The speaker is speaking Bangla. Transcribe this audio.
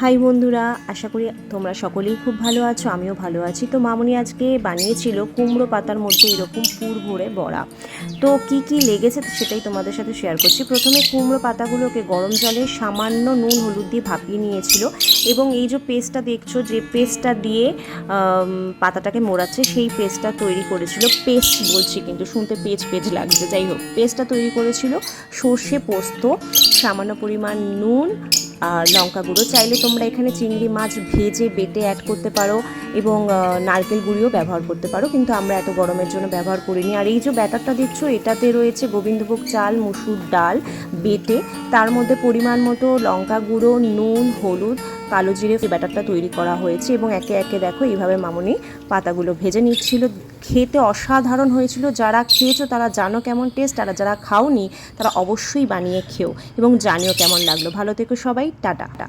হাই বন্ধুরা, আশা করি তোমরা সকলেই খুব ভালো আছো, আমিও ভালো আছি। তো মামনি আজকে বানিয়েছিল কুমড়ো পাতার মধ্যে এরকম পুর ভরে বড়া। তো কি কি লেগেছে সেটাই তোমাদের সাথে শেয়ার করছি। প্রথমে কুমড়ো পাতাগুলোকে গরম জলে সামান্য নুন, হলুদ দিয়ে ভাপিয়ে নিয়েছিল এবং এই যে পেস্টটা দেখছ, যে পেস্টটা দিয়ে পাতাটাকে মোড়াচ্ছে, সেই পেস্টটা তৈরি করেছিল পেস্ট বলছি, কিন্তু শুনতে পেজ পেজ লাগছে। যাই হোক, পেস্টটা তৈরি করেছিল সর্ষে পোস্ত, সামান্য পরিমাণ নুন আর লঙ্কা গুঁড়ো। চাইলে তোমরা এখানে চিংড়ি মাছ ভেজে, বেটে অ্যাড করতে পারো এবং নারকেল গুঁড়িও ব্যবহার করতে পারো। কিন্তু আমরা এত গরমের জন্য ব্যবহার করিনি। আর এই যে ব্যাটারটা দেখছ, এটাতে রয়েছে গোবিন্দভোগ চাল, মুসুর ডাল, বেটে। তার মধ্যে পরিমাণ মতো লঙ্কা গুঁড়ো, নুন, হলুদ, কালো জিরে ব্যাটারটা তৈরি করা হয়েছে এবং একে একে দেখো এইভাবে মামনি পাতাগুলো ভেজে নিচ্ছিল। খেতে অসাধারণ হয়েছিল। যারা খেয়েছো, তারা জানো কেমন টেস্ট আর যারা খাওনি, তারা অবশ্যই বানিয়ে খেও এবং জানিও কেমন লাগল। ভালো থেকো সবাই। টাটা।